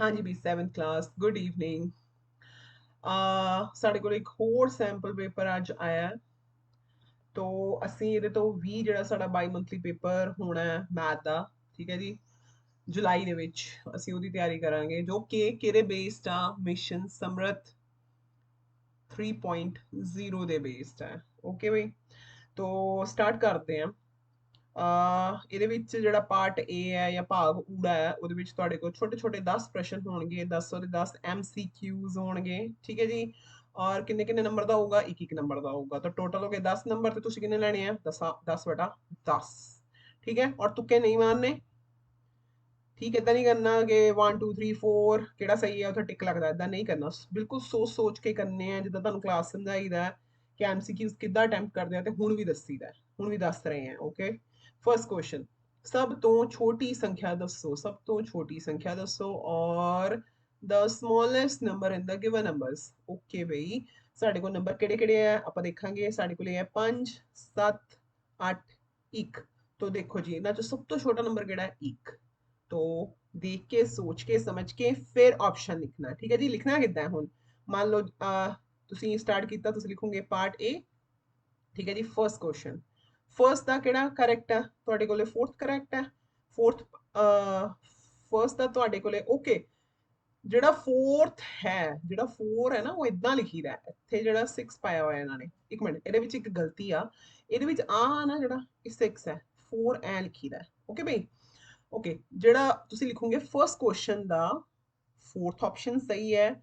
ਹਾਂਜੀ ਵੀ 7th class good evening ਆ ਸਾਡੇ ਕੋਲ ਇੱਕ ਹੋਰ ਸੈਂਪਲ ਪੇਪਰ ਅੱਜ ਆਇਆ ਤੋ ਅਸੀਂ ਇਹਦੇ ਤੋਂ 20 ਜਿਹੜਾ ਸਾਡਾ ਬਾਈ ਮੰਥਲੀ ਪੇਪਰ ਹੋਣਾ ਹੈ ਮੈਥ ਦਾ ਠੀਕ ਹੈ ਜੀ ਜੁਲਾਈ ਦੇ ਵਿੱਚ ਅਸੀਂ ਉਹਦੀ ਤਿਆਰੀ ਕਰਾਂਗੇ ਜੋ ਕਿ ਕਿਹਦੇ ਬੇਸਡ ਆ ਮਿਸ਼ਨ ਸਮਰਥ 3.0 ਦੇ ਬੇਸਡ ਹੈ ਓਕੇ ਬਈ ਤੋ ਸਟਾਰਟ ਕਰਦੇ ਹਾਂ ਅ ਇਹਦੇ ਵਿੱਚ ਜਿਹੜਾ ਪਾਰਟ A ਹੈ ਜਾਂ ਭਾਗ ਊੜਾ ਹੈ ਉਹਦੇ ਵਿੱਚ ਤੁਹਾਡੇ ਕੋਲ ਛੋਟੇ ਛੋਟੇ 10 ਪ੍ਰਸ਼ਨ ਹੋਣਗੇ 10 ਦੇ 10 MCQs ਹੋਣਗੇ ਠੀਕ ਹੈ ਜੀ ਔਰ ਕਿੰਨੇ ਕਿੰਨੇ ਨੰਬਰ ਦਾ ਹੋਊਗਾ ਇੱਕ ਇੱਕ ਨੰਬਰ ਦਾ ਹੋਊਗਾ ਤਾਂ ਟੋਟਲ ਹੋ ਗਏ 10 ਨੰਬਰ ਤੇ ਤੁਸੀਂ ਕਿੰਨੇ ਲੈਣੇ ਆ 10 10 ਬਟਾ 10 ਠੀਕ ਹੈ ਔਰ ਤੁੱਕੇ ਨਹੀਂ ਮਾਰਨੇ ਠੀਕ ਹੈ ਇਦਾਂ ਨਹੀਂ ਕਰਨਾ ਕਿ 1 2 3 4 ਕਿਹੜਾ ਸਹੀ ਹੈ ਉੱਥੇ ਟਿਕ ਲੱਗਦਾ ਇਦਾਂ ਨਹੀਂ ਕਰਨਾ ਬਿਲਕੁਲ ਸੋਚ ਸੋਚ ਕੇ ਕਰਨੇ ਆ ਜਿੱਦਾਂ ਤੁਹਾਨੂੰ ਕਲਾਸ ਸਮਝਾਈਦਾ ਕਿ ਐਮਸੀਕਿਊਜ਼ ਕਿੱਦਾਂ ਅਟੈਂਪਟ ਕਰਦੇ ਆ ਤੇ ਹੁਣ ਵੀ ਦੱਸੀਦਾ ਹੁਣ ਵੀ ਦੱਸ ਰਹੇ ਆ ਓਕੇ ਫਰਸਟ ਕੁਐਸਚਨ ਸਭ ਤੋਂ ਛੋਟੀ ਸੰਖਿਆ ਦੱਸੋ ਸਭ ਤੋਂ ਛੋਟੀ ਸੰਖਿਆ ਦੱਸੋ ਔਰ the smallest number in the given numbers okay ਬਈ ਸਾਡੇ ਕੋਲ ਨੰਬਰ ਕਿਹੜੇ ਕਿਹੜੇ ਆ ਆਪਾਂ ਦੇਖਾਂਗੇ ਸਾਡੇ ਕੋਲ ਇਹ ਹੈ 5 7 8 1 ਤੋਂ ਦੇਖੋ ਜੀ ਇਹਨਾਂ ਚੋਂ ਸਭ ਤੋਂ ਛੋਟਾ ਨੰਬਰ ਕਿਹੜਾ ਹੈ 1 तो देख के सोच के समझ के फिर ऑप्शन लिखना ठीक है जी लिखना कितना है ਹੁਣ ਮੰਨ ਲਓ ਤੁਸੀਂ ਸਟਾਰਟ ਕੀਤਾ ਤੁਸੀਂ ਲਿਖੋਗੇ ਪਾਰਟ A ਠੀਕ ਹੈ ਜੀ ਫਰਸਟ ਕੁਐਸਚਨ ਫਰਸਟ ਦਾ ਕਿਹੜਾ ਕਰੈਕਟ ਹੈ ਤੁਹਾਡੇ ਕੋਲੇ ਫੋਰਥ ਕਰੈਕਟ ਹੈ ਫੋਰਥ ਫਰਸਟ ਦਾ ਤੁਹਾਡੇ ਕੋਲੇ ਓਕੇ ਜਿਹੜਾ ਫੋਰਥ ਹੈ ਜਿਹੜਾ 4 ਹੈ ਨਾ ਉਹ ਇਦਾਂ ਲਿਖੀਦਾ ਹੈ ਇੱਥੇ ਜਿਹੜਾ 6 ਪਾਇਆ ਹੋਇਆ ਇਹਨਾਂ ਨੇ ਇੱਕ ਮਿੰਟ ਇਹਦੇ ਵਿੱਚ ਇੱਕ ਗਲਤੀ ਆ ਇਹਦੇ ਵਿੱਚ ਆ ਨਾ ਜਿਹੜਾ ਇਹ 6 ਹੈ 4 ਐ ਲਿਖੀਦਾ ਓਕੇ ਬਈ ਓਕੇ ਜਿਹੜਾ ਤੁਸੀਂ ਲਿਖੋਗੇ ਫਰਸਟ ਕੁਐਸਚਨ ਦਾ ਫੋਰਥ ਆਪਸ਼ਨ ਸਹੀ ਹੈ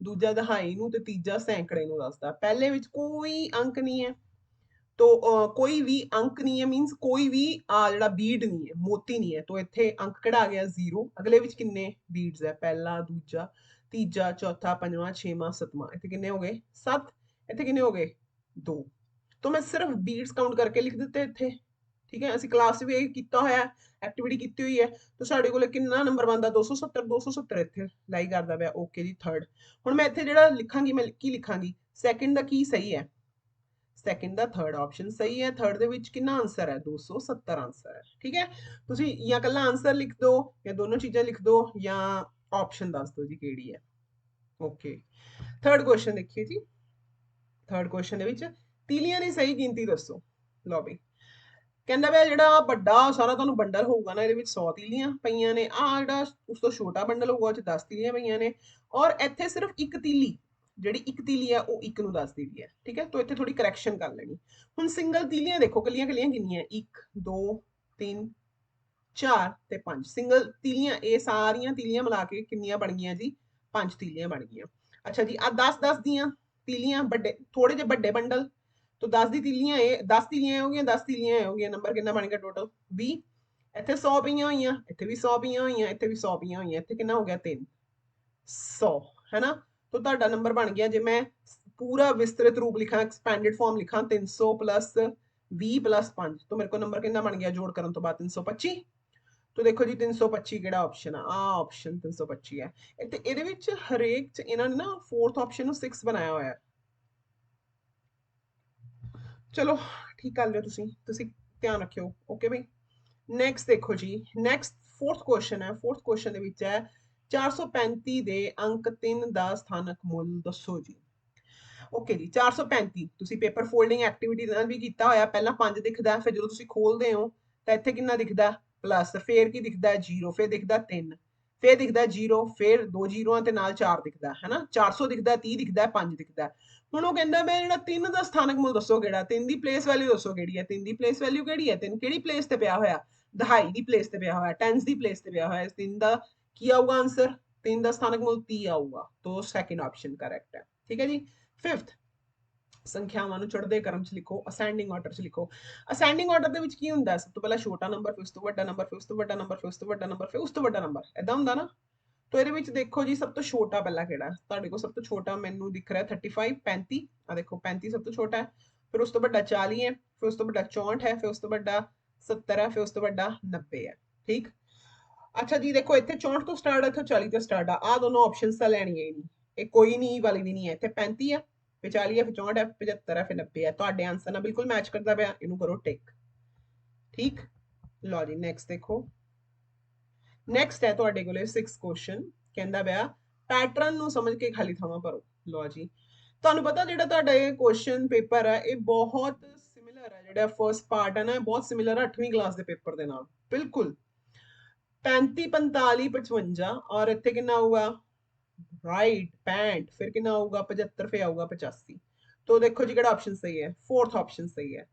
ਦੂਜਾ ਦਹਾਈ ਨੂੰ ਤੇ ਤੀਜਾ ਸੈਂਕੜੇ ਨੂੰ ਦੱਸਦਾ ਪਹਿਲੇ ਵਿੱਚ ਕੋਈ ਅੰਕ ਨਹੀਂ ਹੈ ਤੋ ਕੋਈ ਵੀ ਅੰਕ ਨਹੀਂ ਹੈ ਮੀਨਸ ਕੋਈ ਵੀ ਆ ਜਿਹੜਾ ਬੀਡ ਨਹੀਂ ਹੈ ਮੋਤੀ ਨਹੀਂ ਹੈ ਤੋ ਇੱਥੇ ਅੰਕ ਕਿਹੜਾ ਆ ਗਿਆ 0 ਅਗਲੇ ਵਿੱਚ ਕਿੰਨੇ ਬੀਡਸ ਹੈ ਪਹਿਲਾ ਦੂਜਾ ਤੀਜਾ ਚੌਥਾ ਪੰਜਵਾਂ ਛੇਵਾਂ ਸੱਤਵਾਂ ਇੱਥੇ ਕਿੰਨੇ ਹੋ ਗਏ 7 ਇੱਥੇ ਕਿੰਨੇ ਹੋ ਗਏ 2 ਤੋ ਮੈਂ ਸਿਰਫ ਬੀਡਸ ਕਾਊਂਟ ਕਰਕੇ ਲਿਖ ਦਿੱਤੇ ਇੱਥੇ ਠੀਕ ਹੈ ਅਸੀਂ ਕਲਾਸ ਵੀ ਇਹ ਕੀਤਾ ਹੋਇਆ ਐਕਟੀਵਿਟੀ ਕੀਤੀ ਹੋਈ ਹੈ ਤਾਂ ਸਾਡੇ ਕੋਲ ਕਿੰਨਾ ਨੰਬਰ ਬਣਦਾ 270 270 ਇੱਥੇ ਲਾਈ ਕਰਦਾ ਪਿਆ ਓਕੇ ਜੀ ਥਰਡ ਹੁਣ ਮੈਂ ਇੱਥੇ ਜਿਹੜਾ ਲਿਖਾਂਗੀ ਮੈਂ ਕੀ ਲਿਖਾਂਗੀ ਸੈਕਿੰਡ ਦਾ ਕੀ ਸਹੀ ਹੈ ਸੈਕਿੰਡ ਦਾ ਥਰਡ ਆਪਸ਼ਨ ਸਹੀ ਹੈ ਥਰਡ ਦੇ ਵਿੱਚ ਕਿੰਨਾ ਆਨਸਰ ਹੈ 270 ਆਨਸਰ ਹੈ ਠੀਕ ਹੈ ਤੁਸੀਂ ਜਾਂ ਕੱਲਾ ਆਨਸਰ ਲਿਖ ਦਿਓ ਜਾਂ ਦੋਨੋਂ ਚੀਜ਼ਾਂ ਲਿਖ ਦਿਓ ਜਾਂ ਆਪਸ਼ਨ ਦੱਸ ਦਿਓ ਜੀ ਕਿਹੜੀ ਹੈ ਓਕੇ ਥਰਡ ਕੁਐਸਚਨ ਦੇਖੀਏ ਜੀ ਥਰਡ ਕੁਐਸਚਨ ਦੇ ਵਿੱਚ ਤੀਲੀਆਂ ਦੀ ਸਹੀ ਗਿਣਤੀ ਦੱਸੋ ਲਓ ਬਈ ਕਹਿੰਦਾ ਪਿਆ ਜਿਹੜਾ ਵੱਡਾ ਸਾਰਾ ਤੁਹਾਨੂੰ ਬੰਡਲ ਹੋਊਗਾ ਨਾ ਇਹਦੇ ਵਿੱਚ 100 ਤੀਲੀਆਂ ਪਈਆਂ ਨੇ ਆ ਜਿਹੜਾ ਉਸ ਤੋਂ ਛੋਟਾ ਬੰਡਲ ਹੋਊਗਾ ਉਹ ਚ 10 ਤੀਲੀਆਂ ਪਈਆਂ ਨੇ ਔਰ ਇੱਥੇ ਸਿਰਫ ਇੱਕ ਤੀਲੀ ਜਿਹੜੀ ਇੱਕ ਤੀਲੀ ਹੈ ਉਹ ਇੱਕ ਨੂੰ ਦੱਸਦੀ ਵੀ ਹੈ ਠੀਕ ਹੈ ਤੋਂ ਇੱਥੇ ਥੋੜੀ ਕਰੈਕਸ਼ਨ ਕਰ ਲੈਣੀ ਹੁਣ ਸਿੰਗਲ ਤੀਲੀਆਂ ਦੇਖੋ ਕੱਲੀਆਂ ਕੱਲੀਆਂ ਕਿੰਨੀਆਂ 1 2 3 4 ਤੇ 5 ਸਿੰਗਲ ਤੀਲੀਆਂ ਇਹ ਸਾਰੀਆਂ ਤੀਲੀਆਂ ਮਿਲਾ ਕੇ ਕਿੰਨੀਆਂ ਬਣ ਗਈਆਂ ਜੀ 5 ਤੀਲੀਆਂ ਬਣ ਗਈਆਂ ਅੱਛਾ ਜੀ ਆ 10 10 ਦੀਆਂ ਤੀਲੀਆਂ ਵੱਡੇ ਥੋੜੇ ਜਿਹੇ ਵੱਡੇ ਬੰਡਲ तो 10 ਦੀ ਤੀਲੀਆਂ ਇਹ 10 ਤੀਲੀਆਂ ਹੋ ਗਈਆਂ 10 ਤੀਲੀਆਂ ਹੋ ਗਈਆਂ ਨੰਬਰ ਕਿੰਨਾ ਬਣ ਗਿਆ ਟੋਟਲ 20 ਇੱਥੇ 100 ਪਈਆਂ ਹੋਈਆਂ ਇੱਥੇ ਵੀ 100 ਪਈਆਂ ਹੋਈਆਂ ਇੱਥੇ ਵੀ 100 ਪਈਆਂ ਹੋਈਆਂ ਇੱਥੇ ਕਿੰਨਾ ਹੋ ਗਿਆ 3 100 ਹੈਨਾ तो ਤੁਹਾਡਾ ਨੰਬਰ ਬਣ ਗਿਆ ਜੇ ਮੈਂ ਪੂਰਾ ਵਿਸਤ੍ਰਿਤ ਰੂਪ ਲਿਖਾਂ ਐਕਸਪੈਂਡਡ ਫਾਰਮ ਲਿਖਾਂ 300 20 5 तो मेरे को नंबर कितना बन गया जोड़ करन तो बाद 325 तो देखो जी 325 ਕਿਹੜਾ ਆਪਸ਼ਨ ਆ ਆ ਆਪਸ਼ਨ 325 ਹੈ ਤੇ ਇਹਦੇ ਵਿੱਚ ਹਰੇਕ ਚ ਇਹਨਾਂ ਨੇ ਨਾ ਫੋਰਥ ਆਪਸ਼ਨ ਨੂੰ 6 ਬਣਾਇਆ ਹੋਇਆ ਹੈ ਚਲੋ ਠੀਕ ਕਰ ਲਿਓ ਤੁਸੀਂ ਤੁਸੀਂ ਧਿਆਨ ਰੱਖਿਓ ਓਕੇ ਬਈ ਨੈਕਸਟ ਦੇਖੋ ਜੀ ਨੈਕਸਟ ਫੋਰਥ ਕੁਐਸਚਨ ਹੈ ਫੋਰਥ ਕੁਐਸਚਨ ਦੇ ਵਿੱਚ ਹੈ 435 ਦੇ ਅੰਕ 3 ਦਾ ਸਥਾਨਕ ਮੁੱਲ ਦੱਸੋ ਜੀ ਓਕੇ ਜੀ 435 ਤੁਸੀਂ ਪੇਪਰ ਫੋਲਡਿੰਗ ਐਕਟੀਵਿਟੀ ਨਾਲ ਵੀ ਕੀਤਾ ਹੋਇਆ ਪਹਿਲਾਂ 5 ਦਿਖਦਾ ਫਿਰ ਜਦੋਂ ਤੁਸੀਂ ਖੋਲਦੇ ਹੋ ਤਾਂ ਇੱਥੇ ਕਿੰਨਾ ਦਿਖਦਾ ਪਲੱਸ ਫੇਰ ਕੀ ਦਿਖਦਾ 0 ਫੇਰ ਦਿਖਦਾ 3 ਫੇਰ ਦਿਖਦਾ 0 ਫੇਰ ਦੋ ਜ਼ੀਰੋਆਂ ਤੇ ਨਾਲ 4 ਦਿਖਦਾ ਹੈਨਾ 400 ਦਿਖਦਾ 30 ਦਿਖਦਾ 5 ਦਿਖਦਾ ਹੁਣ ਉਹ ਕਹਿੰਦਾ ਮੈਂ ਜਿਹੜਾ 3 ਦਾ ਸਥਾਨਕ ਮੁੱਲ ਦੱਸੋ ਕਿਹੜਾ 3 ਦੀ ਪਲੇਸ ਵੈਲਿਊ ਦੱਸੋ ਕਿਹੜੀ ਹੈ 3 ਦੀ ਪਲੇਸ ਵੈਲਿਊ ਕਿਹੜੀ ਹੈ 3 ਕਿਹੜੀ ਪਲੇਸ ਤੇ ਪਿਆ ਹੋਇਆ ਦਹਾਈ ਦੀ ਪਲੇਸ ਤੇ ਪਿਆ ਹੋਇਆ ਟੈਂਸ ਦੀ ਪਲੇਸ ਤੇ ਪਿਆ ਹੋਇਆ ਇਸ 3 ਦਾ ਕੀ ਆਊਗਾ ਆਨਸਰ 3 ਦਾ ਸਥਾਨਕ ਮੁੱਲ 30 ਆਊਗਾ ਤੋਂ ਸੈਕਿੰਡ ਆਪਸ਼ਨ ਕਰੈਕਟ ਹੈ ਠੀਕ ਹੈ ਜੀ ਫਿਫਥ ਸੰਖਿਆਵਾਂ ਨੂੰ ਚੜ੍ਹਦੇ ਕ੍ਰਮ 'ਚ ਲਿਖੋ ਅਸੈਂਡਿੰਗ ਆਰਡਰ 'ਚ ਲਿਖੋ ਅਸੈਂਡਿੰਗ ਆਰਡਰ ਦੇ ਵਿੱਚ ਕੀ ਹੁੰਦਾ ਸਭ ਤੋਂ ਪਹਿਲਾਂ ਛੋਟਾ ਨੰਬਰ ਫਿਰ ਉਸ ਤੋਂ ਵੱਡਾ ਨੰਬਰ ਫਿਰ ਉਸ ਤੋਂ ਵੱਡਾ ਨੰਬਰ ਫਿਰ ਉਸ ਤੋਂ ਵੱਡਾ ਨੰਬਰ ਫਿਰ ਉਸ ਤੋਂ ਵੱਡਾ ਨੰਬਰ ਐਦਾਂ ਹੁੰਦਾ ਨਾ ਤੋ ਇਹਦੇ ਵਿੱਚ ਦੇਖੋ ਜੀ ਸਭ ਤੋਂ ਛੋਟਾ ਪਹਿਲਾ ਕਿਹੜਾ ਤੁਹਾਡੇ ਕੋਲ ਸਭ ਤੋਂ ਛੋਟਾ ਮੈਨੂੰ ਦਿਖ ਰਿਹਾ 35 35 ਆ ਦੇਖੋ 35 ਸਭ ਤੋਂ ਛੋਟਾ ਹੈ ਫਿਰ ਉਸ ਤੋਂ ਵੱਡਾ 40 ਹੈ ਫਿਰ ਉਸ ਤੋਂ ਵੱਡਾ 64 ਹੈ ਫਿਰ ਉਸ ਤੋਂ ਵੱਡਾ 70 ਹੈ ਫਿਰ ਉਸ ਤੋਂ ਵੱਡਾ 90 ਹੈ ਠੀਕ ਅੱਛਾ ਜੀ ਦੇਖੋ ਇੱਥੇ 64 ਤੋਂ ਸਟਾਰਟ ਹੈ ਇੱਥੇ 40 ਤੋਂ ਸਟਾਰਟ ਆ ਆ ਦੋਨੋਂ ਆਪਸ਼ਨਸ ਤਾਂ ਲੈਣੀਆਂ ਹੀ ਨਹੀਂ ਇਹ ਕੋਈ ਨਹੀਂ ਵਾਲੀ ਵੀ ਨਹੀਂ ਹੈ ਇੱਥੇ 35 ਹੈ ਫਿਰ 40 ਹੈ ਫਿਰ 64 ਹੈ 75 ਹੈ ਫਿਰ 90 ਹੈ ਤੁਹਾਡੇ ਆਨਸਰ ਨਾਲ ਬਿਲਕੁਲ ਮੈਚ ਕਰਦਾ ਪਿਆ ਇਹਨੂੰ ਕਰੋ ਟਿਕ ਠੀਕ ਲਓ ਜੀ ਨੈਕਸਟ ਦੇਖੋ ਨੈਕਸਟ ਹੈ ਤੁਹਾਡੇ ਕੋਲੇ 6 ਕੁਐਸਚਨ ਕਹਿੰਦਾ ਪਿਆ ਪੈਟਰਨ ਨੂੰ ਸਮਝ ਕੇ ਖਾਲੀ ਥਾਵਾਂ ਭਰੋ ਲਓ ਜੀ ਤੁਹਾਨੂੰ ਪਤਾ ਜਿਹੜਾ ਤੁਹਾਡਾ ਇਹ ਕੁਐਸਚਨ ਪੇਪਰ ਹੈ ਇਹ ਬਹੁਤ ਸਿਮਿਲਰ ਹੈ ਜਿਹੜਾ ਫਰਸਟ ਪਾਰਟ ਹੈ ਨਾ ਇਹ ਬਹੁਤ ਸਿਮਿਲਰ ਹੈ 8ਵੀਂ ਕਲਾਸ ਦੇ ਪੇਪਰ ਦੇ ਨਾਲ ਬਿਲਕੁਲ 35 45 55 ਔਰ ਇੱਥੇ ਕਿੰਨਾ ਆਊਗਾ ਰਾਈਟ 65 ਫਿਰ ਕਿੰਨਾ ਆਊਗਾ 75 ਫਿਰ ਆਊਗਾ 85 ਤੋ ਦੇਖੋ ਜੀ ਕਿਹੜਾ ਆਪਸ਼ਨ ਸਹੀ ਹੈ ਫੋਰਥ ਆਪਸ਼ਨ ਸਹੀ ਹੈ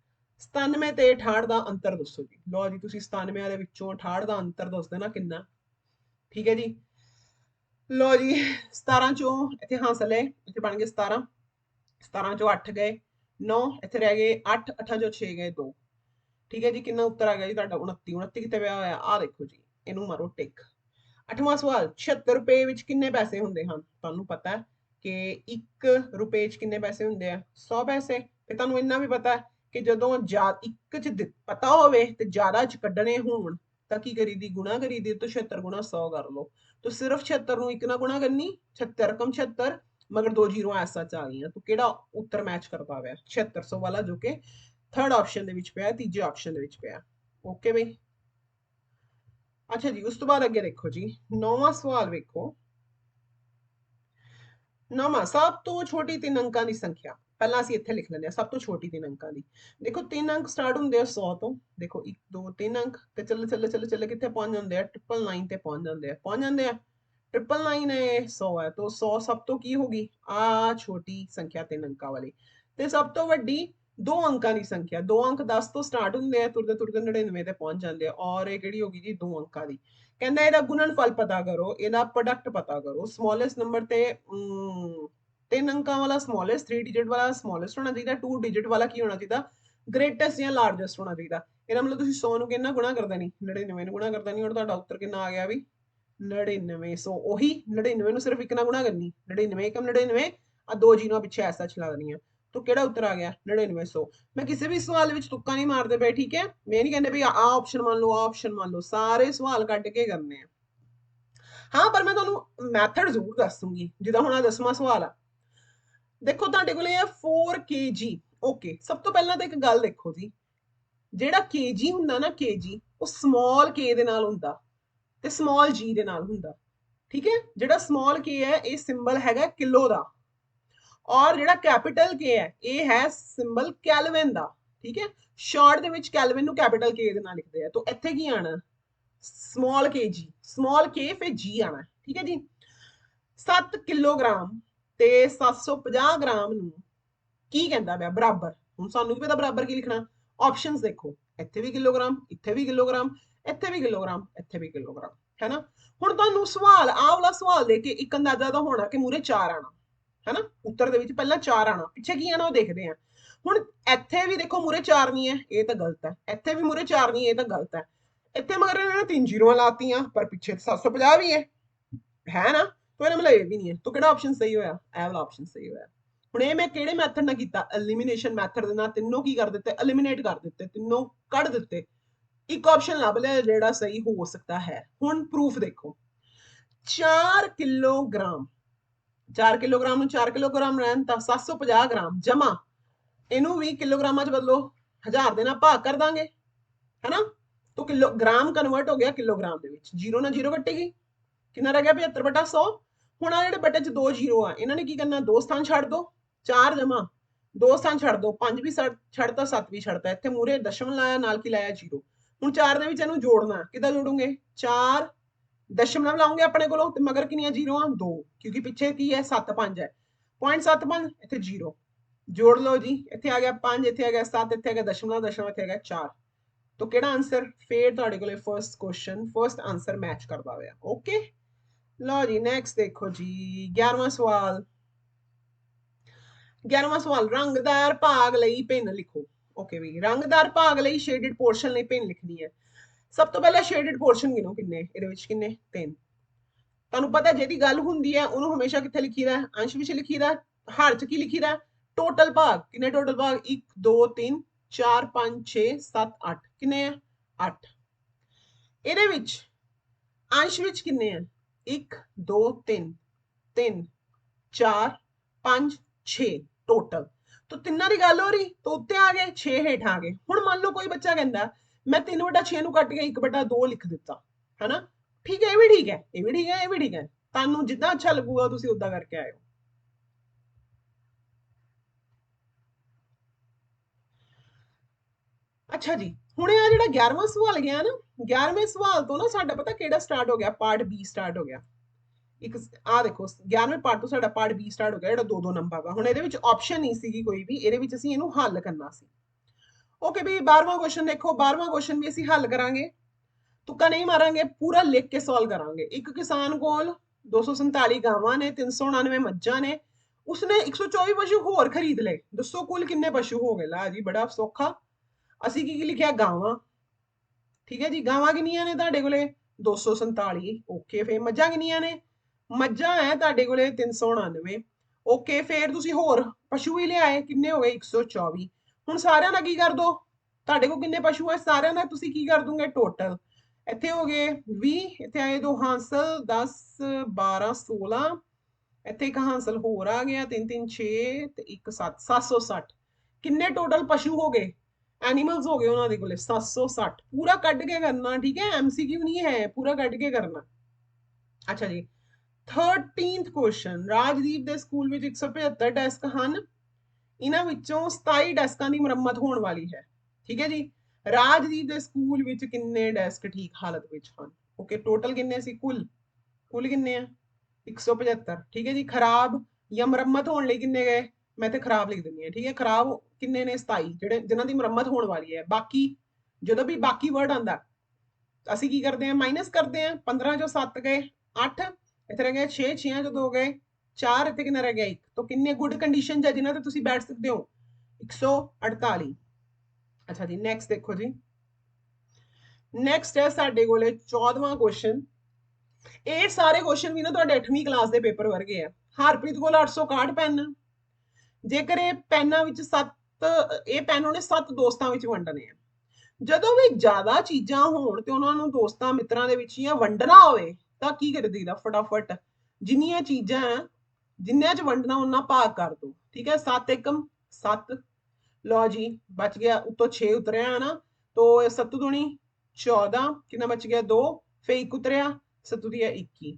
97 ਤੇ 68 ਦਾ ਅੰਤਰ ਦੱਸੋ ਜੀ ਲਓ ਜੀ ਤੁਸੀਂ 97 ਦੇ ਵਿੱਚੋਂ 68 ਦਾ ਅੰਤਰ ਦੱਸ ਦੇਣਾ ਕਿੰਨਾ ਠੀਕ ਹੈ ਜੀ ਲਓ ਜੀ 17 ਚੋਂ ਇੱਥੇ ਹਾਸਲ ਹੈ ਇੱਥੇ ਬਣ ਗਏ 17 17 ਚੋਂ 8 ਗਏ 9 ਇੱਥੇ ਰਹਿ ਗਏ 8 8 ਚੋਂ 6 ਗਏ 2 ਠੀਕ ਹੈ ਜੀ ਕਿੰਨਾ ਉੱਤਰ ਆ ਗਿਆ ਜੀ ਤੁਹਾਡਾ 29 29 ਕਿੱਥੇ ਪਿਆ ਹੋਇਆ ਆ ਦੇਖੋ ਜੀ ਇਹਨੂੰ ਮਾਰੋ ਟਿਕ ਅਠਵਾਂ ਸਵਾਲ 76 ਰੁਪਏ ਵਿੱਚ ਕਿੰਨੇ ਪੈਸੇ ਹੁੰਦੇ ਹਨ ਤੁਹਾਨੂੰ ਪਤਾ ਹੈ ਕਿ 1 ਰੁਪਏ ਵਿੱਚ ਕਿੰਨੇ ਪੈਸੇ ਹੁੰਦੇ ਆ 100 ਪੈਸੇ ਤੇ ਤੁਹਾਨੂੰ ਇੰਨਾ ਵੀ ਪਤਾ ਹੈ ਕਿ ਜਦੋਂ ਜਾ ਇੱਕ ਚ ਦਿ- ਪਤਾ ਹੋਵੇ ਤੇ ਜ਼ਿਆਦਾ ਚ ਕੱਢਣੇ ਹੋਣ ਤਾਂ ਕੀ ਕਰੀਦੀ ਗੁਣਾ ਕਰੀਦੀ ਤਾਂ 76 ਗੁਣਾ 100 ਕਰ ਲਓ ਤਾਂ ਸਿਰਫ 76 ਨੂੰ ਇੱਕ ਨਾਲ ਗੁਣਾ ਕਰਨੀ 76 ਰਕਮ 76 ਮਗਰ ਦੋ ਜ਼ੀਰੋ ਐਸਾ ਚ ਆ ਗਈਆਂ ਤਾਂ ਕਿਹੜਾ ਉੱਤਰ ਮੈਚ ਕਰਦਾ ਹੋਇਆ 7600 ਵਾਲਾ ਜੋ ਕਿ ਥਰਡ ਆਪਸ਼ਨ ਦੇ ਵਿੱਚ ਪਿਆ ਤੀਜੇ ਆਪਸ਼ਨ ਦੇ ਵਿੱਚ ਪਿਆ ਓਕੇ ਬਈ ਅੱਛਾ ਜੀ ਉਸ ਤੋਂ ਬਾਅਦ ਅੱਗੇ ਦੇਖੋ ਜੀ ਨੌਵਾਂ ਸਵਾਲ ਵੇਖੋ ਨੌਵਾਂ ਸਭ ਤੋਂ ਛੋਟੀ ਤਿੰਨ ਅੰਕਾਂ ਦੀ ਸੰਖਿਆ ਪਹਿਲਾਂ ਅਸੀਂ ਇੱਥੇ ਲਿਖ ਲੈਂਦੇ ਆ ਸਭ ਤੋਂ ਛੋਟੀ ਤਿੰਨ ਅੰਕਾਂ ਦੀ ਦੇਖੋ ਤਿੰਨ ਅੰਕ ਸਟਾਰਟ ਹੁੰਦੇ ਆ 100 ਤੋਂ ਦੇਖੋ 1 2 3 ਅੰਕ ਤੇ ਚੱਲ ਚੱਲ ਚੱਲ ਚੱਲ ਕਿੱਥੇ ਪਹੁੰਚ ਜਾਂਦੇ ਆ 999 ਤੇ ਪਹੁੰਚ ਜਾਂਦੇ ਆ ਪਹੁੰਚ ਜਾਂਦੇ ਆ 999 ਹੈ 100 ਹੈ ਤਾਂ 100 ਸਭ ਤੋਂ ਕੀ ਹੋਗੀ ਆ ਛੋਟੀ ਸੰਖਿਆ ਤਿੰਨ ਅੰਕਾਂ ਵਾਲੀ ਤੇ ਸਭ ਤੋਂ ਵੱਡੀ ਦੋ ਅੰਕਾਂ ਦੀ ਸੰਖਿਆ ਦੋ ਅੰਕ 10 ਤੋਂ ਸਟਾਰਟ ਹੁੰਦੇ ਆ ਤੁਰਦੇ ਤੁਰਦੇ 99 ਤੇ ਪਹੁੰਚ ਜਾਂਦੇ ਆ ਔਰ ਇਹ ਕਿਹੜੀ ਹੋਗੀ ਜੀ ਦੋ ਅੰਕਾਂ ਦੀ ਕਹਿੰਦਾ ਇਹਦਾ ਗੁਣਨਫਲ ਪਤਾ ਕਰੋ ਇਹਦਾ ਪ੍ਰੋਡਕਟ ਪਤਾ ਕਰੋ ਸਮਾਲੈਸਟ ਨੰਬਰ ਤੇ ਅਮ, ਤਿੰਨ ਅੰਕਾਂ ਵਾਲਾ ਸਮਾਲੈਸਟ 3 ਡਿਜਿਟ ਵਾਲਾ ਸਮਾਲੈਸਟ ਹੋਣਾ ਚਾਹੀਦਾ 2 ਡਿਜਿਟ ਵਾਲਾ ਕੀ ਹੋਣਾ ਚਾਹੀਦਾ ਗ੍ਰੇਟੈਸਟ ਜਾਂ ਲਾਰਜੈਸਟ ਹੋਣਾ ਚਾਹੀਦਾ ਇਹਦਾ ਮਤਲਬ ਤੁਸੀਂ 100 ਨੂੰ ਕਿੰਨਾ ਗੁਣਾ ਕਰਦਾ ਨਹੀਂ 99 ਨੂੰ ਗੁਣਾ ਕਰਦਾ ਨਹੀਂ ਔਰ ਤੁਹਾਡਾ ਉੱਤਰ ਕਿੰਨਾ ਆ ਗਿਆ ਵੀ 99 ਉਹੀ 99 ਨੂੰ ਸਿਰਫ ਇੱਕ ਨਾਲ ਗੁਣਾ ਕਰਨੀ 99 ਕਮ 99 ਆ ਦੋ ਜੀਰੋ ਪਿੱਛੇ ਐਸਾ ਚਲਾ ਦੇਣੀਆਂ ਤਾਂ ਕਿਹੜਾ ਉੱਤਰ ਆ ਗਿਆ 9900 ਮੈਂ ਕਿਸੇ ਵੀ ਸਵਾਲ ਵਿੱਚ ਤੁੱਕਾ ਨਹੀਂ ਮਾਰਦੇ ਪਏ ਠੀਕ ਹੈ ਮੈਂ ਨਹੀਂ ਕਹਿੰਦੇ ਵੀ ਆਹ ਆਪਸ਼ਨ ਮੰਨ ਲਓ ਆਹ ਆਪਸ਼ਨ ਮੰਨ ਲਓ ਸਾਰੇ ਸਵਾਲ ਕੱਢ ਕੇ ਕਰਨੇ ਆ ਹਾਂ ਪਰ ਮੈਂ ਤੁਹਾਨੂੰ ਮੈਥਡ ਜ਼ਰੂਰ ਦੱਸੂਗੀ ਜਿੱਦਾਂ ਹੁਣ ਆ ਦਸਵਾਂ ਸਵਾਲ ਆ ਦੇਖੋ ਤੁਹਾਡੇ ਕੋਲ ਇਹ ਹੈ 4 kg ਓਕੇ ਸਭ ਤੋਂ ਪਹਿਲਾਂ ਤਾਂ ਇੱਕ ਗੱਲ ਦੇਖੋ ਜੀ ਜਿਹੜਾ kg ਹੁੰਦਾ ਨਾ kg ਉਹ ਸਮਾਲ k ਦੇ ਨਾਲ ਹੁੰਦਾ ਤੇ ਸਮਾਲ g ਦੇ ਨਾਲ ਹੁੰਦਾ ਠੀਕ ਹੈ ਜਿਹੜਾ ਸਮਾਲ k ਹੈ ਇਹ ਸਿੰਬਲ ਹੈਗਾ ਕਿਲੋ ਦਾ ਔਰ ਜਿਹੜਾ ਕੈਪੀਟਲ K ਹੈ ਇਹ ਹੈ ਸਿੰਬਲ ਕੈਲਵਿਨ ਦਾ ਠੀਕ ਹੈ ਸ਼ਾਰਟ ਦੇ ਵਿੱਚ ਕੈਲਵਿਨ ਨੂੰ ਕੈਪੀਟਲ K ਦੇ ਨਾਲ ਲਿਖਦੇ ਆ ਤਾਂ ਇੱਥੇ ਕੀ ਆਣਾ ਸਮਾਲ kg ਸਮਾਲ k ਫਿਰ g ਆਣਾ ਠੀਕ ਹੈ ਜੀ 7 ਕਿਲੋਗ੍ਰਾਮ ਤੇ 750 ਗ੍ਰਾਮ ਨੂੰ ਕੀ ਕਹਿੰਦਾ ਪਿਆ ਬਰਾਬਰ ਹੁਣ ਸਾਨੂੰ ਵੀ ਪਤਾ ਬਰਾਬਰ ਕੀ ਲਿਖਣਾ ਆਪਸ਼ਨਸ ਦੇਖੋ ਇੱਥੇ ਵੀ ਕਿਲੋਗ੍ਰਾਮ ਇੱਥੇ ਵੀ ਕਿਲੋਗ੍ਰਾਮ ਇੱਥੇ ਵੀ ਕਿਲੋਗ੍ਰਾਮ ਇੱਥੇ ਵੀ ਕਿਲੋਗ੍ਰਾਮ ਹੈਨਾ ਹੁਣ ਤੁਹਾਨੂੰ ਸਵਾਲ ਆਹ ਵਾਲਾ ਸਵਾਲ ਦੇ ਕੇ ਇੱਕ ਅੰਦਾਜ਼ਾ ਤਾਂ ਹੋਣਾ ਕਿ ਮੂਰੇ 4 ਆਣਾ ਹੈਨਾ ਉੱਤਰ ਦੇ ਵਿੱਚ ਪਹਿਲਾਂ 4 ਆਣਾ ਪਿੱਛੇ ਕੀ ਆਣਾ ਉਹ ਦੇਖਦੇ ਆ ਹੁਣ ਇੱਥੇ ਵੀ ਦੇਖੋ ਮੂਰੇ 4 ਨਹੀਂ ਹੈ ਇਹ ਤਾਂ ਗਲਤ ਹੈ ਇੱਥੇ ਵੀ ਮੂਰੇ 4 ਨਹੀਂ ਹੈ, ਇਹ ਤਾਂ ਗਲਤ ਹੈ ਇੱਥੇ ਮਗਰ ਇਹਨਾਂ ਨੇ ਤਿੰਨ ਜ਼ੀਰੋਆਂ ਲਾਤੀਆਂ ਪਰ ਪਿੱਛੇ 750 ਵੀ ਹੈ ਹੈ ਨਾ ਤਾਂ ਇਹਦਾ ਮਤਲਬ ਇਹ ਵੀ ਨਹੀਂ ਹੈ ਤਾਂ ਕਿਹੜਾ ਆਪਸ਼ਨ ਸਹੀ ਹੋਇਆ ਇਹ ਵਾਲਾ ਆਪਸ਼ਨ ਸਹੀ ਹੋਇਆ ਹੁਣ ਇਹ ਮੈਂ ਕਿਹੜੇ ਮੈਥਡ ਨਾਲ ਕੀਤਾ ਐਲੀਮੀਨੇਸ਼ਨ ਮੈਥਡ ਦੇ ਨਾਲ ਤਿੰਨੋਂ ਕੀ ਕਰ ਦਿੱਤੇ ਐਲੀਮੀਨੇਟ ਕਰ ਦਿੱਤੇ ਤਿੰਨੋਂ ਕੱਢ ਦਿੱਤੇ ਇੱਕ ਆਪਸ਼ਨ ਲੱਭ ਲਿਆ ਜਿਹੜਾ ਸਹੀ ਹੋ ਸਕਦਾ ਹੈ ਹੁਣ ਪ੍ਰੂਫ ਦੇਖੋ 4 ਕਿਲੋਗ੍ਰਾਮ 4 ਕਿਲੋਗ੍ਰਾਮ ਨੂੰ 4 ਕਿਲੋਗ੍ਰਾਮ ਰਹਿਣ ਤਾਂ 750 ਗ੍ਰਾਮ ਜਮਾ ਇਹਨੂੰ ਵੀ ਕਿਲੋਗ੍ਰਾਮਾਂ ਚ ਬਦਲੋ ਹਜ਼ਾਰ ਦੇ ਨਾਲ ਭਾਗ ਕਰ ਦਾਂਗੇ ਹੈਨਾ ਤਾਂ ਕਿਲੋਗ੍ਰਾਮ ਕਨਵਰਟ ਹੋ ਗਿਆ ਕਿਲੋਗ੍ਰਾਮ ਦੇ ਵਿੱਚ ਜ਼ੀਰੋ ਨਾਲ ਜ਼ੀਰੋ ਕੱਟੇਗੀ ਕਿੰਨਾ ਰਹਿ ਗਿਆ 75 ਬਟਾ 100 ਹੁਣ ਆ ਜਿਹੜੇ ਬਟੇ ਚ ਦੋ ਜ਼ੀਰੋ ਆ ਇਹਨਾਂ ਨੇ ਕੀ ਕਰਨਾ ਦੋ ਸਥਾਨ ਛੱਡ ਦੋ 4 ਜਮਾ ਦੋ ਸਥਾਨ ਛੱਡ ਦੋ 5 ਵੀ ਛੱਡ- ਛੱਡਤਾ 7 ਵੀ ਛੱਡਤਾ ਇੱਥੇ ਮੂਰੇ ਦਸ਼ਮ ਲਾਇਆ ਨਾਲ ਕੀ ਲਾਇਆ ਜ਼ੀਰੋ ਹੁਣ 4 ਦੇ ਵਿੱਚ ਇਹਨੂੰ ਜੋੜਨਾ ਕਿੱਦਾਂ ਜੋੜੂਗੇ 4 ਦਸ਼ਮਲਵ ਲਾਉਂਗੇ ਆਪਣੇ ਕੋਲੋਂ ਤੇ ਮਗਰ ਕਿੰਨੀਆਂ ਜ਼ੀਰੋ ਆ 2 ਕਿਉਂਕਿ ਪਿੱਛੇ ਕੀ ਹੈ 7 5 ਹੈ 0.75 ਇੱਥੇ ਜ਼ੀਰੋ ਜੋੜ ਲਓ ਜੀ ਇੱਥੇ ਆ ਗਿਆ 5 ਇੱਥੇ ਆ ਗਿਆ 7 ਇੱਥੇ ਆ ਗਿਆ ਦਸ਼ਮਲਵ ਦਸ਼ਮਲਵ ਇੱਥੇ ਆ ਗਿਆ 4 ਤਾਂ ਕਿਹੜਾ ਆਨਸਰ ਫੇਰ ਤੁਹਾਡੇ ਕੋਲੇ first question first answer match ਕਰਦਾ ਹੋਇਆ ਓਕੇ ਲਓ ਜੀ ਨੈਕਸਟ ਦੇਖੋ ਜੀ 11ਵਾਂ ਸਵਾਲ 11ਵਾਂ ਸਵਾਲ ਰੰਗਦਾਰ ਭਾਗ ਲਈ ਪੈਨ ਲਿਖੋ ਓਕੇ ਵੀ ਰੰਗਦਾਰ ਭਾਗ ਲਈ ਸ਼ੇਡਡ ਪੋਰਸ਼ਨ ਲਈ ਪੈਨ ਲਿਖਣੀ ਹੈ ਸਭ ਤੋਂ ਪਹਿਲਾਂ ਸ਼ੇਡਡ ਪੋਰਸ਼ਨ ਗਿਣੋ ਕਿੰਨੇ ਇਹਦੇ ਵਿੱਚ ਕਿੰਨੇ ਤਿੰਨ ਤੁਹਾਨੂੰ ਪਤਾ ਜਿਹਦੀ ਗੱਲ ਹੁੰਦੀ ਹੈ ਉਹਨੂੰ ਹਮੇਸ਼ਾ ਕਿੱਥੇ ਲਿਖੀਦਾ ਹੈ ਅੰਸ਼ ਵਿੱਚ ਲਿਖੀਦਾ ਹੈ ਹਰ ਚ ਕੀ ਲਿਖੀਦਾ ਹੈ ਟੋਟਲ ਭਾਗ ਕਿੰਨੇ ਟੋਟਲ ਭਾਗ 1 2 3 4 5 6 7 8 ਕਿੰਨੇ ਆ 8 ਇਹਦੇ ਵਿੱਚ ਅੰਸ਼ ਵਿੱਚ ਕਿੰਨੇ ਆ 1 2 3 3 4 5 6 ਟੋਟਲ ਤੋ ਤਿੰਨਾਂ ਦੀ ਗੱਲ ਹੋ ਰਹੀ ਤੋ ਉੱਤੇ ਆ ਗਏ 6 ਹੇਠ ਆ ਗਏ ਹੁਣ ਮੰਨ ਲਓ ਕੋਈ ਬੱਚਾ ਕਹਿੰਦਾ ਮੈਂ 3 ਬਟਾ 6 ਨੂੰ ਕੱਟ ਕੇ 1 ਬਟਾ 2 ਲਿਖ ਦਿੱਤਾ ਹੈਨਾ ਠੀਕ ਹੈ ਇਹ ਵੀ ਠੀਕ ਹੈ ਇਹ ਵੀ ਠੀਕ ਹੈ ਇਹ ਵੀ ਠੀਕ ਹੈ ਤੁਹਾਨੂੰ ਜਿੱਦਾਂ ਅੱਛਾ ਲੱਗੂਗਾ ਤੁਸੀਂ ਉਦਾਂ ਕਰਕੇ ਆਇਓ ਅੱਛਾ ਜੀ ਹੁਣ ਇਹ ਆ ਜਿਹੜਾ 11ਵਾਂ ਸਵਾਲ ਗਿਆ ਨਾ 11ਵੇਂ ਸਵਾਲ ਤੋਂ ਨਾ ਸਾਡਾ ਪਤਾ ਕਿਹੜਾ ਸਟਾਰਟ ਹੋ ਗਿਆ ਪਾਰਟ ਬੀ ਸਟਾਰਟ ਹੋ ਗਿਆ ਇੱਕ ਆ ਦੇਖੋ 11ਵੇਂ ਪਾਰਟ ਤੋਂ ਸਾਡਾ ਪਾਰਟ ਬੀ ਸਟਾਰਟ ਹੋ ਗਿਆ ਜਿਹੜਾ ਦੋ ਦੋ ਨੰਬਰ ਦਾ ਹੁਣ ਇਹਦੇ ਵਿੱਚ ਆਪਸ਼ਨ ਨਹੀਂ ਸੀਗੀ ਕੋਈ ਵੀ ਇਹਦੇ ਵਿੱਚ ਅਸੀਂ ਇਹਨੂੰ ਹੱਲ ਕਰਨਾ ਸੀ ਓਕੇ ਵੀ 12ਵਾਂ ਕੁਐਸਚਨ ਦੇਖੋ 12ਵਾਂ ਕੁਐਸਚਨ ਵੀ ਅਸੀਂ ਹੱਲ ਕਰਾਂਗੇ ਤੁੱਕਾ ਨਹੀਂ ਮਾਰਾਂਗੇ ਪੂਰਾ ਲਿਖ ਕੇ ਸੋਲਵ ਕਰਾਂਗੇ ਇੱਕ ਕਿਸਾਨ ਕੋਲ 247 ਗਾਵਾਂ ਨੇ 399 ਮੱਝਾਂ ਨੇ ਉਸਨੇ 124 ਪਸ਼ੂ ਹੋਰ ਖਰੀਦ ਲਏ ਦੱਸੋ ਕੁੱਲ ਕਿੰਨੇ ਪਸ਼ੂ ਹੋ ਗਏ ਲਾ ਜੀ ਬੜਾ ਸੌਖਾ ਅਸੀਂ ਕੀ ਕੀ ਲਿਖਿਆ ਗਾਵਾਂ ਠੀਕ ਹੈ ਜੀ ਗਾਵਾਂ ਕਿੰਨੀਆਂ ਨੇ ਤੁਹਾਡੇ ਕੋਲੇ 247 ਓਕੇ ਫੇਰ ਮੱਝਾਂ ਕਿੰਨੀਆਂ ਨੇ ਮੱਝਾਂ ਹੈ ਤੁਹਾਡੇ ਕੋਲੇ 399 ਓਕੇ ਫੇਰ ਤੁਸੀਂ ਹੋਰ ਪਸ਼ੂ ਵੀ ਲਿਆਏ ਕਿੰਨੇ ਹੋ ਗਏ 124 ਹੁਣ ਸਾਰਿਆਂ ਦਾ ਕੀ ਕਰ ਦੋ ਤੁਹਾਡੇ ਕੋਲ ਕਿੰਨੇ ਪਸ਼ੂ ਹੈ ਸਾਰਿਆਂ ਦਾ ਤੁਸੀਂ ਕੀ ਕਰ ਦੋਗੇ ਟੋਟਲ ਇੱਥੇ ਹੋ ਗਏ 20 ਇੱਥੇ ਆਏ ਦੋ ਹਾਂਸਲ 10 12 16 ਇੱਥੇ ਇੱਕ ਹਾਂਸਲ ਹੋਰ ਆ ਗਿਆ 3 3 6 ਤੇ 1 7 760 ਕਿੰਨੇ ਟੋਟਲ ਪਸ਼ੂ ਹੋ ਗਏ ਐਨੀਮਲਸ ਹੋ ਗਏ ਉਹਨਾਂ ਦੇ ਕੋਲੇ 760 ਪੂਰਾ ਕੱਢ ਕੇ ਕਰਨਾ ਠੀਕ ਹੈ ਐਮਸੀਕਿਊ ਨਹੀਂ ਹੈ ਪੂਰਾ ਕੱਢ ਕੇ ਕਰਨਾ ਅੱਛਾ ਜੀ 13th ਕੁਐਸਚਨ ਰਾਜਦੀਪ ਦੇ ਸਕੂਲ ਵਿੱਚ 175 ਡੈਸਕ ਹਨ ਇਹਨਾਂ ਵਿੱਚੋਂ 27 ਡੈਸਕਾਂ ਦੀ ਮੁਰੰਮਤ ਹੋਣ ਵਾਲੀ ਹੈ ਠੀਕ ਹੈ ਜੀ ਰਾਜਦੀਪ ਦੇ ਸਕੂਲ ਵਿੱਚ ਕਿੰਨੇ ਡੈਸਕ ਠੀਕ ਹਾਲਤ ਵਿੱਚ ਹਨ ਓਕੇ ਟੋਟਲ ਕਿੰਨੇ ਸੀ ਕੁੱਲ ਕੁੱਲ ਕਿੰਨੇ ਆ 175 ਠੀਕ ਹੈ ਜੀ ਖਰਾਬ ਜਾਂ ਮੁਰੰਮਤ ਹੋਣ ਲਈ ਕਿੰਨੇ ਗਏ ਮੈਂ ਤੇ ਖਰਾਬ ਲਿਖ ਦਿੰਦੀ ਹਾਂ ਠੀਕ ਹੈ ਖਰਾਬ ਕਿੰਨੇ ਨੇ 27 ਜਿਹੜੇ ਜਿਨ੍ਹਾਂ ਦੀ ਮੁਰੰਮਤ ਹੋਣ ਵਾਲੀ ਹੈ ਬਾਕੀ ਜਦੋਂ ਵੀ ਬਾਕੀ ਵਰਡ ਆਂਦਾ ਅਸੀਂ ਕੀ ਕਰਦੇ ਹਾਂ ਮਾਈਨਸ ਕਰਦੇ ਹਾਂ 15 ਚੋਂ 7 ਗਏ 8 ਇੱਥੇ ਰਹਿ ਗਿਆ 6 6 ਚੋਂ 2 ਗਏ 4 ਇੱਥੇ ਕਿੰਨਾ ਰਹਿ ਗਿਆ? 1 ਤਾਂ ਕਿੰਨੇ ਗੁੱਡ ਕੰਡੀਸ਼ਨ ਚ ਜਿਨ੍ਹਾਂ ਤੇ ਤੁਸੀਂ ਬੈਠ ਸਕਦੇ ਹੋ? 148 ਅੱਛਾ ਜੀ ਨੈਕਸਟ ਦੇਖੋ ਜੀ। ਨੈਕਸਟ ਹੈ ਸਾਡੇ ਕੋਲੇ 14ਵਾਂ ਕੁਐਸਚਨ ਇਹ ਸਾਰੇ ਕੁਐਸਚਨ ਵੀ ਨਾ ਤੁਹਾਡੇ 8ਵੀਂ ਕਲਾਸ ਦੇ ਪੇਪਰ ਵਰਗੇ ਆ। ਹਰਪ੍ਰੀਤ ਕੋਲ 861 ਪੈਨ ਜੇਕਰ ਇਹ ਪੈਨਾਂ ਵਿੱਚ 7 ਇਹ ਪੈਨ ਉਹਨੇ 7 ਦੋਸਤਾਂ ਵਿੱਚ ਵੰਡਣੇ ਆ। ਜਦੋਂ ਵੀ ਜ਼ਿਆਦਾ ਚੀਜ਼ਾਂ ਹੋਣ ਤੇ ਉਹਨਾਂ ਨੂੰ ਦੋਸਤਾਂ ਮਿੱਤਰਾਂ ਦੇ ਵਿੱਚ ਜਾਂ ਵੰਡਣਾ ਹੋਵੇ, ਤਾਂ ਕੀ ਕਰ ਦਈਦਾ ਫਟਾਫਟ। ਜਿੰਨੀਆਂ ਚੀਜ਼ਾਂ ਜਿੰਨਿਆਂ ਚ ਵੰਡਣਾ ਉਹਨਾਂ ਭਾਗ ਕਰ ਦੋ ਠੀਕ ਹੈ 7 ਏਕਮ 7 ਲਓ ਜੀ ਬਚ ਗਿਆ ਉੱਤੋਂ 6 ਉਤਰਿਆ ਨਾ ਤੋ 7 ਦੁਣੀ 14 ਕਿੰਨਾ ਬਚ ਗਿਆ 2 ਫੇ 1 ਉਤਰਿਆ 7 ਦੀ 21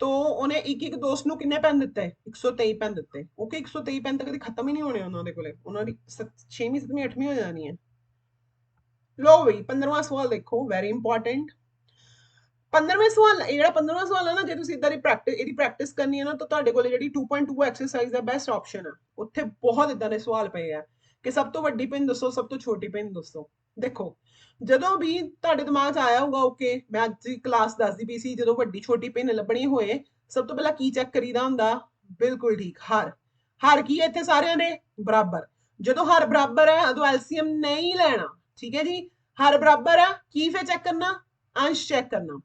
ਤੋ ਉਹਨੇ ਇੱਕ ਇੱਕ ਦੋਸਤ ਨੂੰ ਕਿੰਨੇ ਪੈਨ ਦਿੱਤੇ 123 ਪੈਨ ਦਿੱਤੇ ਓਕੇ 123 ਪੈਨ ਤਾਂ ਕਦੇ ਖਤਮ ਹੀ ਨਹੀਂ ਹੋਣੇ ਉਹਨਾਂ ਦੇ ਕੋਲੇ ਉਹਨਾਂ ਦੀ 6ਵੀਂ 7ਵੀਂ 8ਵੀਂ ਹੋ ਜਾਣੀ ਹੈ ਲੋ ਬਈ 15ਵਾਂ ਸਵਾਲ ਦੇਖੋ ਵੈਰੀ ਇੰਪੋਰਟੈਂਟ 15ਵੇਂ ਸਵਾਲ ਇਹ ਜਿਹੜਾ 15ਵਾਂ ਸਵਾਲ ਹੈ ਨਾ ਜੇ ਤੁਸੀਂ ਇਦਾਂ ਦੀ ਪ੍ਰੈਕਟਿਸ ਇਹਦੀ ਪ੍ਰੈਕਟਿਸ ਕਰਨੀ ਹੈ ਨਾ ਤਾਂ ਤੁਹਾਡੇ ਕੋਲੇ ਜਿਹੜੀ 2.2 ਐਕਸਰਸਾਈਜ਼ ਦਾ ਬੈਸਟ ਆਪਸ਼ਨ ਹੈ ਉੱਥੇ ਬਹੁਤ ਇਦਾਂ ਦੇ ਸਵਾਲ ਪਏ ਆ ਕਿ ਸਭ ਤੋਂ ਵੱਡੀ ਪਿੰਨ ਦੱਸੋ ਸਭ ਤੋਂ ਛੋਟੀ ਪਿੰਨ ਦੱਸੋ ਦੇਖੋ ਜਦੋਂ ਵੀ ਤੁਹਾਡੇ ਦਿਮਾਗ 'ਚ ਆਇਆ ਹੋਊਗਾ ਓਕੇ ਮੈਂ ਅੱਜ ਦੀ ਕਲਾਸ ਦੱਸਦੀ ਪਈ ਸੀ ਜਦੋਂ ਵੱਡੀ ਛੋਟੀ ਪਿੰਨ ਲੱਭਣੀ ਹੋਏ ਸਭ ਤੋਂ ਪਹਿਲਾਂ ਕੀ ਚੈੱਕ ਕਰੀਦਾ ਹੁੰਦਾ ਬਿਲਕੁਲ ਠੀਕ ਹਰ ਹਰ ਕੀ ਹੈ ਇੱਥੇ ਸਾਰਿਆਂ ਦੇ ਬਰਾਬਰ ਜਦੋਂ ਹਰ ਬਰਾਬਰ ਹੈ ਉਦੋਂ ਐਲਸੀਐਮ ਨਹੀਂ ਲੈਣਾ ਠੀਕ ਹੈ ਜੀ ਹਰ ਬਰਾਬਰ ਹੈ ਕੀ ਫੇ ਚੈੱਕ ਕਰਨਾ ਅੰਸ਼ ਚੈੱਕ ਕਰਨਾ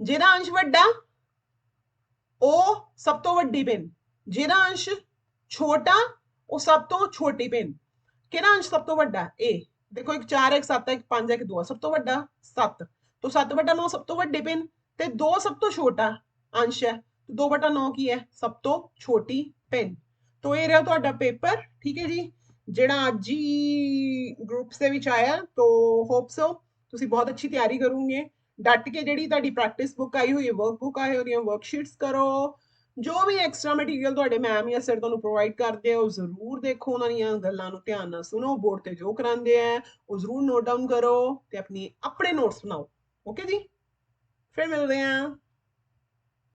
ਜਿਹਦਾ ਅੰਸ਼ ਵੱਡਾ ਉਹ ਸਭ ਤੋਂ ਵੱਡੀ ਪਿੰਨ ਜਿਹਦਾ ਅੰਸ਼ ਛੋਟਾ ਉਹ ਸਭ ਤੋਂ ਛੋਟੀ ਪਿੰਨ ਕਿਹੜਾ ਅੰਸ਼ ਸਭ ਤੋਂ ਵੱਡਾ a ਦੇਖੋ ਇੱਕ 4 ਇੱਕ 7 ਇੱਕ 5 ਇੱਕ 2 ਸਭ ਤੋਂ ਵੱਡਾ 7 ਤੋਂ 7 ਬਟਾ 9 ਸਭ ਤੋਂ ਵੱਡੇ ਪਿੰਨ ਤੇ 2 ਸਭ ਤੋਂ ਛੋਟਾ ਅੰਸ਼ ਹੈ ਤੇ 2 ਬਟਾ 9 ਕੀ ਹੈ ਸਭ ਤੋਂ ਛੋਟੀ ਪਿੰਨ ਤੋਂ ਇਹ ਰਿਹਾ ਤੁਹਾਡਾ ਪੇਪਰ ਠੀਕ ਹੈ ਜੀ ਜਿਹੜਾ ਅੱਜ ਹੀ ਗਰੁੱਪਸ ਦੇ ਵਿੱਚ ਆਇਆ ਤੋਂ ਹੋਪ ਸੋ ਤੁਸੀਂ ਬਹੁਤ ਅੱਛੀ ਤਿਆਰੀ ਕਰੋਗੇ ਡਟ ਕੇ ਜਿਹੜੀ ਤੁਹਾਡੀ ਪ੍ਰੈਕਟਿਸ ਬੁੱਕ ਆਈ ਹੋਈ ਹੈ ਵਰਕ ਬੁੱਕ ਆਈ ਹੋਈ ਹੈ ਵਰਕਸ਼ੀਟਸ ਕਰੋ ਜੋ ਵੀ ਐਕਸਟਰਾ ਮਟੀਰੀਅਲ ਤੁਹਾਡੇ ਮੈਮ ਜਾਂ ਸਰ ਤੁਹਾਨੂੰ ਪ੍ਰੋਵਾਈਡ ਕਰਦੇ ਆ ਉਹ ਜ਼ਰੂਰ ਦੇਖੋ ਉਹਨਾਂ ਦੀਆਂ ਗੱਲਾਂ ਨੂੰ ਧਿਆਨ ਨਾਲ ਸੁਣੋ ਬੋਰਡ ਤੇ ਜੋ ਕਰਾਉਂਦੇ ਆ ਉਹ ਜ਼ਰੂਰ ਨੋਟ ਡਾਊਨ ਕਰੋ ਤੇ ਆਪਣੀ ਆਪਣੇ ਨੋਟਸ ਬਣਾਓ ਓਕੇ ਜੀ ਫਿਰ ਮਿਲਦੇ ਆਂ